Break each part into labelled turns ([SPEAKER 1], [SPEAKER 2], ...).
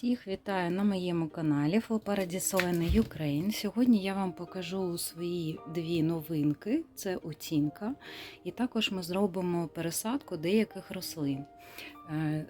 [SPEAKER 1] Всіх вітаю на моєму каналі Paradise Ukraine. Сьогодні я вам покажу свої дві новинки: це оцінка, і також ми зробимо пересадку деяких рослин. Е,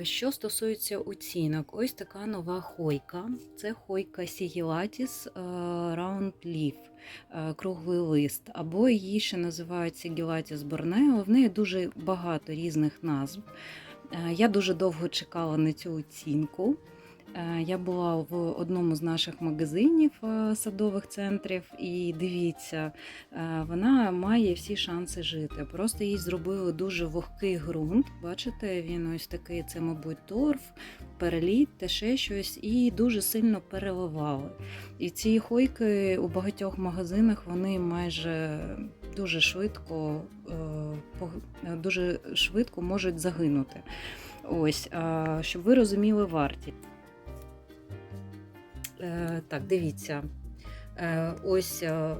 [SPEAKER 1] е, Що стосується оцінок, ось така нова хойка. Це хойка Sigillatis е, Round Leaf, круглий лист, або її ще називають Sigillatis Borneo. В неї дуже багато різних назв. Е, Я дуже довго чекала на цю оцінку. Е, Я була в одному з наших магазинів е, садових центрів, і дивіться, вона має всі шанси жити. Просто їй зробили дуже вогкий ґрунт. Бачите, він ось такий, це, мабуть, торф, переліт та ще щось, і дуже сильно переливали. І ці хойки у багатьох магазинах вони майже дуже швидко, дуже швидко можуть загинути. Ось, щоб ви розуміли вартість. Е, Так, дивіться. Е, Ось е,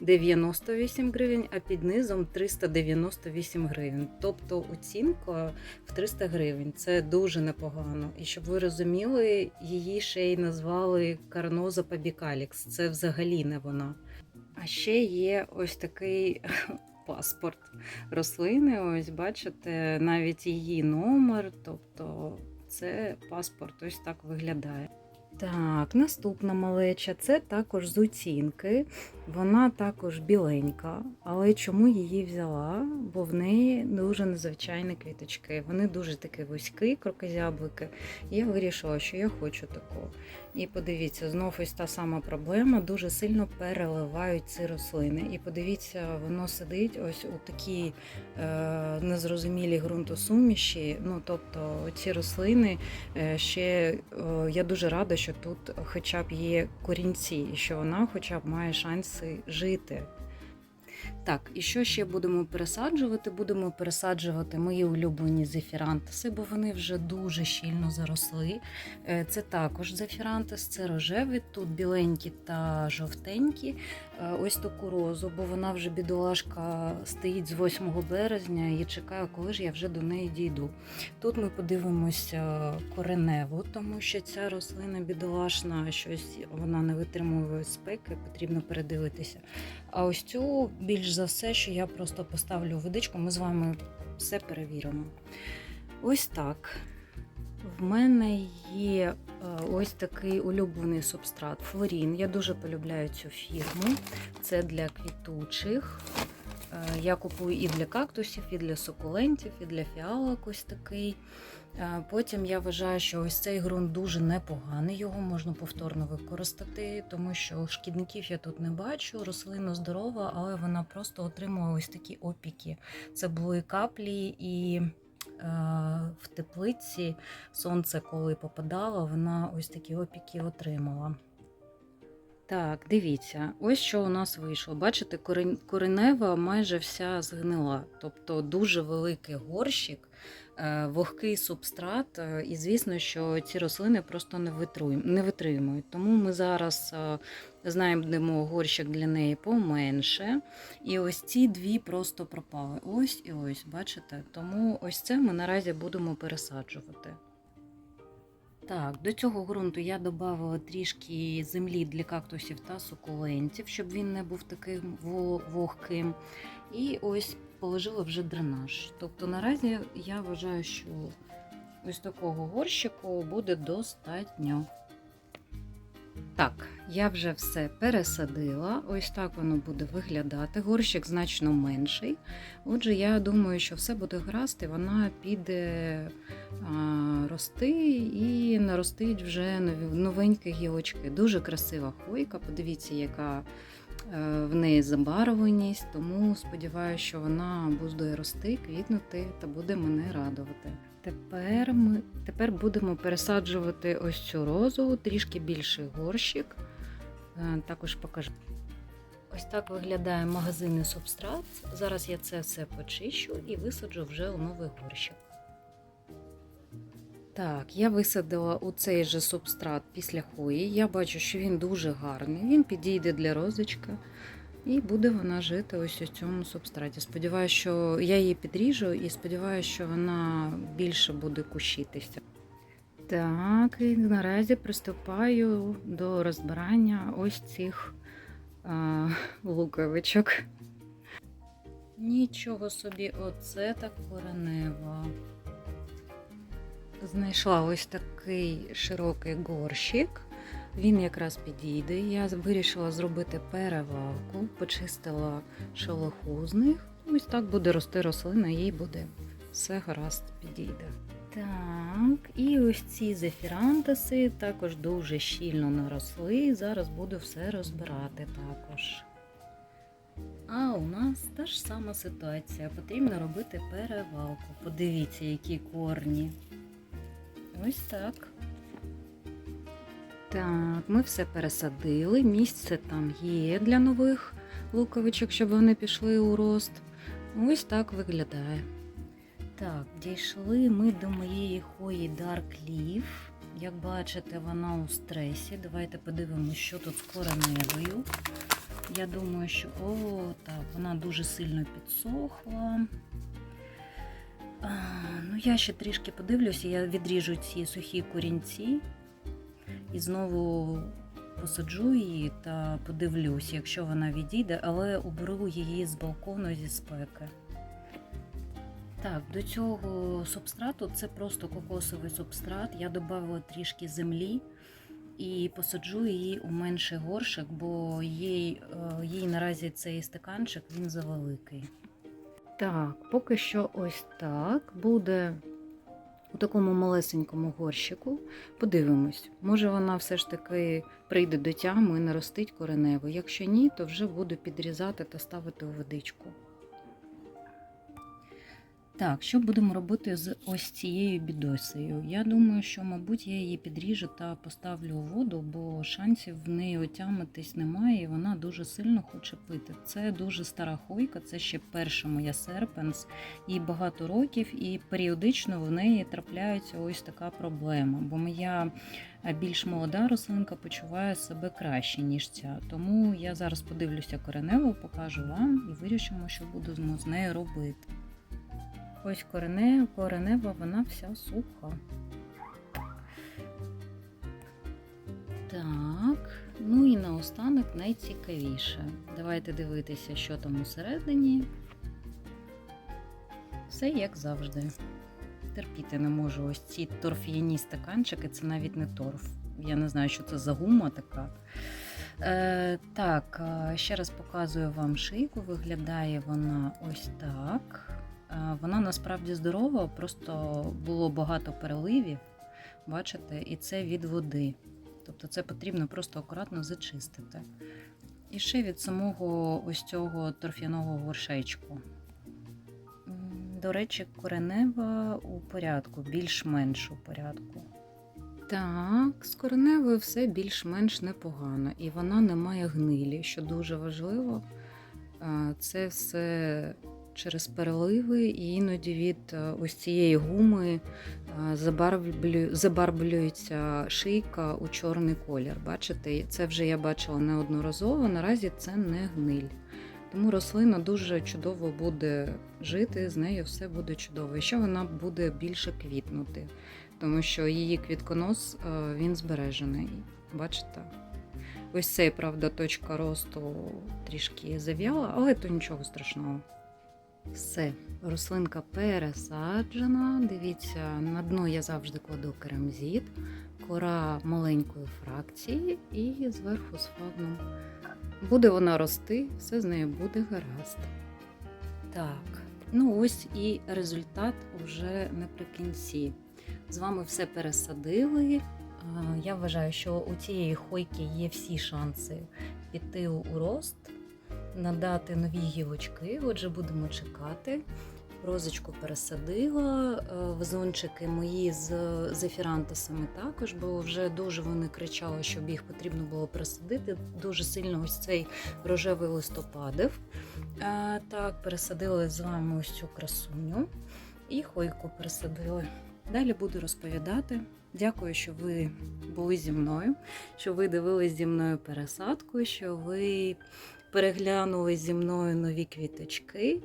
[SPEAKER 1] 98 гривень, а під низом 398 гривень. Тобто оцінка в 300 гривень. Це дуже непогано. І щоб ви розуміли, її ще й назвали Карноза Пабікалікс. Це взагалі не вона. А ще є ось такий паспорт рослини. Ось бачите, навіть її номер, тобто це паспорт ось так виглядає. Так, наступна малеча це також з оцінки. Вона також біленька, але чому її взяла? Бо в неї дуже незвичайні квіточки. Вони дуже такі вузькі, крокозяблики. Я вирішила, що я хочу таку. І подивіться, знов ось та сама проблема. Дуже сильно переливають ці рослини. І подивіться, воно сидить ось у такій е, незрозумілій ґрунтосуміші. Ну, тобто ці рослини е, ще е, я дуже рада, що тут хоча б є корінці, і що вона хоча б має шанси жити. Так, і що ще будемо пересаджувати? Будемо пересаджувати мої улюблені зефірантиси, бо вони вже дуже щільно заросли. Е, Це також зефірантис, це рожеві, тут біленькі та жовтенькі. Е, Ось таку розу, бо вона вже бідолашка стоїть з 8 березня і чекаю, коли ж я вже до неї дійду. Тут ми подивимося кореневу, тому що ця рослина бідолашна, щось вона не витримує спеки, потрібно передивитися. А ось цю більш за все, що я просто поставлю водичку, ми з вами все перевіримо. Ось так. В мене є е, ось такий улюблений субстрат Флорін. Я дуже полюбляю цю фірму. Це для квітучих. Е, Я купую і для кактусів, і для сукулентів, і для фіалок ось такий. Е, Потім я вважаю, що ось цей ґрунт дуже непоганий, його можна повторно використати, тому що шкідників я тут не бачу. Рослина здорова, але вона просто отримує ось такі опіки. Це були каплі і в теплиці сонце, коли попадало, вона ось такі опіки отримала. Так, дивіться, ось що у нас вийшло. Бачите, коренева майже вся згнила, тобто дуже великий горщик, е, вогкий субстрат. е, І звісно, що ці рослини просто не витримують. Тому ми зараз е, знайдемо горщик для неї поменше. І ось ці дві просто пропали. Ось і ось, бачите? Тому ось це ми наразі будемо пересаджувати. Так, до цього ґрунту я додавала трішки землі для кактусів та сукулентів, щоб він не був таким вогким. І ось положила вже дренаж. Тобто наразі я вважаю, що ось такого горщику буде достатньо. Так, я вже все пересадила. Ось так воно буде виглядати. Горщик значно менший. Отже, я думаю, що все буде і вона піде а, рости і наростить вже нові- новенькі гілочки. Дуже красива хвойка. Подивіться, яка в неї забарвленість. Тому сподіваюся, що вона буде рости, квітнути та буде мене радувати. Тепер ми тепер будемо пересаджувати ось цю розу, трішки більший горщик. Е, Також покажу. Ось так виглядає магазинний субстрат. Зараз я це все почищу і висаджу вже у новий горщик. Так, я висадила у цей же субстрат після хвої. Я бачу, що він дуже гарний. Він підійде для розочка. І буде вона жити ось у цьому субстраті. Сподіваюся, що я її підріжу і сподіваюся, що вона більше буде кущитися. Так, і наразі приступаю до розбирання ось цих а, луковичок. Нічого собі, оце так коренева. Знайшла ось такий широкий горщик. Він якраз підійде. Я вирішила зробити перевалку, почистила шелуху з них. Ось так буде рости рослина, їй буде все гаразд підійде. Так, і ось ці зефірантаси також дуже щільно наросли. Зараз буду все розбирати також. А у нас та ж сама ситуація. Потрібно робити перевалку. Подивіться, які корні. Ось так. Так, ми все пересадили. Місце там є для нових луковичок, щоб вони пішли у рост. Ось так виглядає. Так, дійшли ми до моєї хої Dark Leaf. Як бачите, вона у стресі. Давайте подивимося, що тут з кореневою. Я думаю, що о, так, вона дуже сильно підсохла. Ну, я ще трішки подивлюся, я відріжу ці сухі корінці і знову посаджу її та подивлюсь, якщо вона відійде, але уберу її з балкону зі спеки. Так, до цього субстрату це просто кокосовий субстрат. Я додала трішки землі і посаджу її у менший горшик, бо їй, е, їй наразі цей стаканчик він завеликий. Так, поки що ось так буде у такому малесенькому горщику. Подивимось, може вона все ж таки прийде до тями і наростить коренево. Якщо ні, то вже буду підрізати та ставити у водичку. Так, що будемо робити з ось цією бідосею? Я думаю, що, мабуть, я її підріжу та поставлю у воду, бо шансів в неї отямитись немає, і вона дуже сильно хоче пити. Це дуже стара хойка, це ще перша моя серпенс, їй багато років, і періодично в неї трапляється ось така проблема. Бо моя е, більш молода рослинка почуває себе краще, ніж ця. Тому я зараз подивлюся коренево, покажу вам і вирішимо, що буду з нею робити. Ось корене, коренева, вона вся суха. Так, ну і наостанок найцікавіше. Давайте дивитися, що там усередині. Все як завжди. Терпіти не можу ось ці торф'яні стаканчики, це навіть не торф. Я не знаю, що це за гума така. Е, Так, ще раз показую вам шийку. Виглядає вона ось так. Вона насправді здорова, просто було багато переливів, бачите, і це від води. Тобто це потрібно просто акуратно зачистити. І ще від самого ось цього торф'яного горшечку. До речі, коренева у порядку, більш-менш у порядку. Так, з кореневою все більш-менш непогано, і вона не має гнилі, що дуже важливо. Це все через переливи, і іноді від е, ось цієї гуми е, забарблюється шийка у чорний колір. Бачите, це вже я бачила неодноразово. Наразі це не гниль. Тому рослина дуже чудово буде жити, з нею все буде чудово. І ще вона буде більше квітнути, тому що її квітконос е, він збережений. Бачите? Ось цей, правда, точка росту трішки зав'яла, але то нічого страшного. Все, рослинка пересаджена. Дивіться, на дно я завжди кладу керамзит, кора маленької фракції і зверху сфагном. Буде вона рости, все з нею буде гаразд. Так, ну ось і результат вже наприкінці. З вами все пересадили. Я вважаю, що у цієї хойки є всі шанси піти у рост надати нові гілочки. Отже, будемо чекати. Розочку пересадила, е, вазончики мої з зефірантасами також, бо вже дуже вони кричали, щоб їх потрібно було пересадити. Дуже сильно ось цей рожевий листопадив. Е, так, пересадили з вами ось цю красуню і хойку пересадили. Далі буду розповідати. Дякую, що ви були зі мною, що ви дивились зі мною пересадку, що ви переглянули зі мною нові квіточки.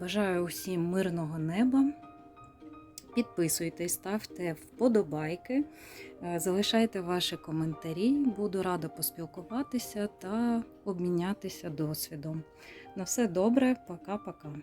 [SPEAKER 1] Бажаю усім мирного неба, Підписуйтесь, ставте вподобайки, е, залишайте ваші коментарі. Буду рада поспілкуватися та обмінятися досвідом. На все добре, пока-пока.